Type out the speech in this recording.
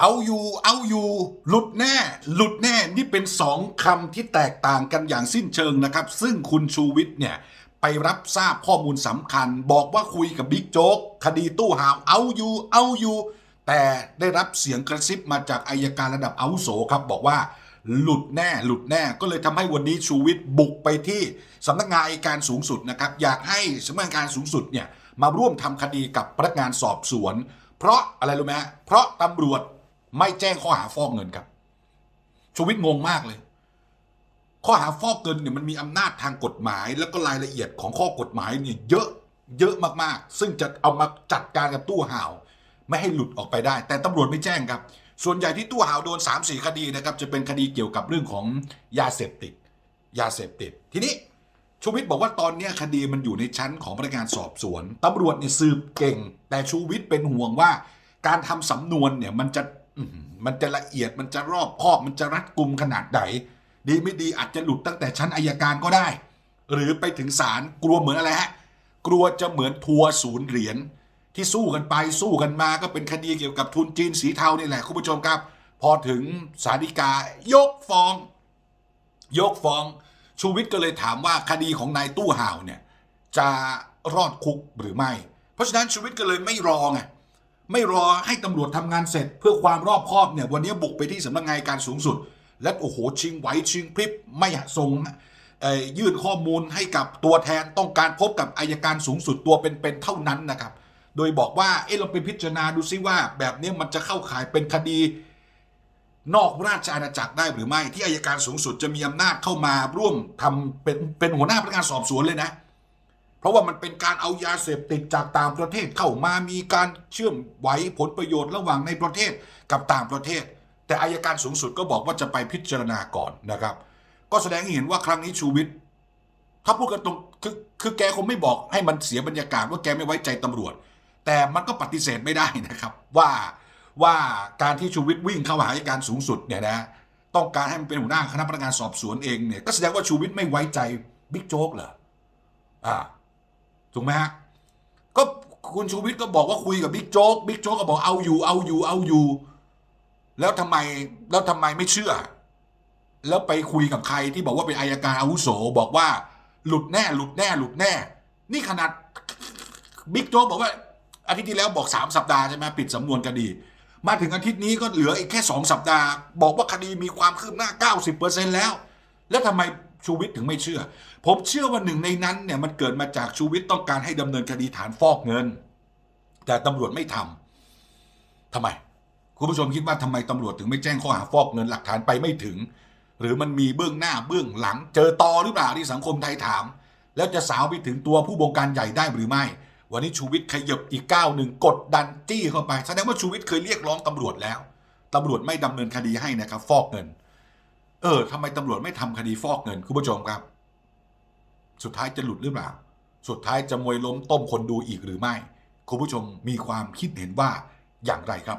เอาอยู่เอาอยู่ หลุดแน่ หลุดแน่นี่เป็นสองคำที่แตกต่างกันอย่างสิ้นเชิงนะครับ ซึ่งคุณชูวิทย์เนี่ยไปรับทราบข้อมูลสำคัญ บอกว่าคุยกับบิ๊กโจ๊กคดีตู้ห่าวเอาอยู่เอาอยู่ แต่ได้รับเสียงกระซิบมาจากอายการระดับอาวุโสครับบอกว่าหลุดแน่หลุดแน่ก็เลยทำให้วันนี้ชูวิทย์บุกไปที่สำนักงานอัยการสูงสุดนะครับ อยากให้สำนักงานสูงสุดเนี่ยมาร่วมทำคดีกับพนักงานสอบสวน เพราะอะไรรู้ไหมเพราะตำรวจ ไม่แจ้งข้อหาฟอกเงินครับชูวิทย์งงมากเลย ข้อหาฟอกเงินเนี่ยมันมีอำนาจทางกฎหมาย แล้วก็รายละเอียดของข้อกฎหมายเนี่ยเยอะเยอะมากๆ ซึ่งจะเอามาจัดการกับตู้ห่าว ไม่ให้หลุดออกไปได้ แต่ตำรวจไม่แจ้งครับ ส่วนใหญ่ที่ตู้ห่าวโดน 3 4 คดีนะครับ จะเป็นคดีเกี่ยวกับเรื่องของยาเสพติด ยาเสพติด ทีนี้ชูวิทย์บอกว่าตอนนี้คดีมันอยู่ในชั้นของพนักงานสอบสวนตำรวจเนี่ยสืบเก่ง แต่ชูวิทย์เป็นห่วงว่า การทำสำนวนเนี่ยมันจะ มันจะละเอียดมันจะรอบคอบมันจะรัดกุมขนาดไหนดีไม่ดีอาจจะหลุดตั้งแต่ชั้นอายการก็ได้ หรือไปถึงศาลกลัวเหมือนอะไรฮะกลัวจะเหมือนทัวร์ศูนย์เหรียญที่สู้กันไปสู้กันมาก็เป็นคดีเกี่ยวกับทุนจีนสีเทานี่แหละคุณผู้ชมครับ พอถึงศาลฎีกายกฟ้อง ยกฟ้อง ชูวิทย์ก็เลยถามว่าคดีของนายตู้ห่าวเนี่ยจะรอดคุกหรือไม่ เพราะฉะนั้นชูวิทย์ก็เลยไม่รอไง ไม่รอให้ตำรวจทำงานเสร็จ เพื่อความรอบคอบเนี่ยวันนี้บุกไปที่สำนักงานการสูงสุด และโอ้โหชิงไหวชิงพริบไม่ส่งยื่นข้อมูลให้กับตัวแทนต้องการพบกับอายการสูงสุดตัวเป็นๆเท่านั้นนะครับ โดยบอกว่าเอ๊ะเราไปพิจารณาดูซิว่า แบบนี้มันจะเข้าข่ายเป็นคดี นอกราชอาณาจักรได้หรือไม่ที่อายการสูงสุดจะมีอำนาจเข้ามาร่วมทำเป็นเป็นหัวหน้าพนักงานสอบสวนเลยนะ เพราะว่ามันเป็นการเอายาเสพติดจากต่างประเทศเข้ามามีการเชื่อมไหวผลประโยชน์ระหว่างในประเทศกับต่างประเทศ แต่อายการสูงสุดก็บอกว่าจะไปพิจารณาก่อนนะครับ ก็แสดงให้เห็นว่าครั้งนี้ชูวิทย์ถ้าพูดกันตรงคือคือแกคงไม่บอกให้มันเสียบรรยากาศว่าแกไม่ไว้ใจตำรวจ แต่มันก็ปฏิเสธไม่ได้นะครับว่าว่าการที่ชูวิทย์วิ่งเข้าหาอัยการสูงสุดเนี่ยนะต้องการให้มันเป็นหัวหน้าคณะพนักงานสอบสวนเองเนี่ยก็แสดงว่าชูวิทย์ไม่ไว้ใจบิ๊กโจ๊กเหรออ่า ถูกไหมฮะก็คุณชูวิทย์ก็บอกว่าคุยกับบิ๊กโจ๊กบิ๊กโจ๊กก็บอกเอาอยู่เอาอยู่เอาอยู่ แล้วทำไมแล้วทำไมไม่เชื่อ แล้วไปคุยกับใครที่บอกว่าเป็นอายการอาวุโสบอกว่า หลุดแน่หลุดแน่หลุดแน่ นี่ขนาดบิ๊กโจ๊กบอกว่าอาทิตย์ที่แล้วบอกสามสัปดาห์ใช่ไหมปิดสำนวนคดี มาถึงอาทิตย์นี้ก็เหลืออีกแค่สองสัปดาห์ บอกว่าคดีมีความคืบหน้า 90%แล้ว แล้วทำไม ชูวิทย์ถึงไม่เชื่อ ผมเชื่อว่าหนึ่งในนั้นเนี่ยมันเกิดมาจากชูวิทย์ต้องการให้ดำเนินคดีฐานฟอกเงิน แต่ตำรวจไม่ทำทำไม คุณผู้ชมคิดว่าทำไมตำรวจถึงไม่แจ้งข้อหาฟอกเงินหลักฐานไปไม่ถึง หรือมันมีเบื้องหน้าเบื้องหลัง เจอตอหรือเปล่าที่สังคมไทยถาม แล้วจะสาวไปถึงตัวผู้บงการใหญ่ได้หรือไม่ วันนี้ชูวิทย์ขยับอีกก้าวหนึ่งกดดันจี้เข้าไปแสดงว่าชูวิทย์เคยเรียกร้องตำรวจแล้วตำรวจไม่ดำเนินคดีให้นะครับ ฟอกเงิน เออทำไมตำรวจไม่ทำคดีฟอกเงินคุณผู้ชมครับ สุดท้ายจะหลุดหรือเปล่า สุดท้ายจะมวยล้มต้มคนดูอีกหรือไม่ คุณผู้ชมมีความคิดเห็นว่าอย่างไรครับ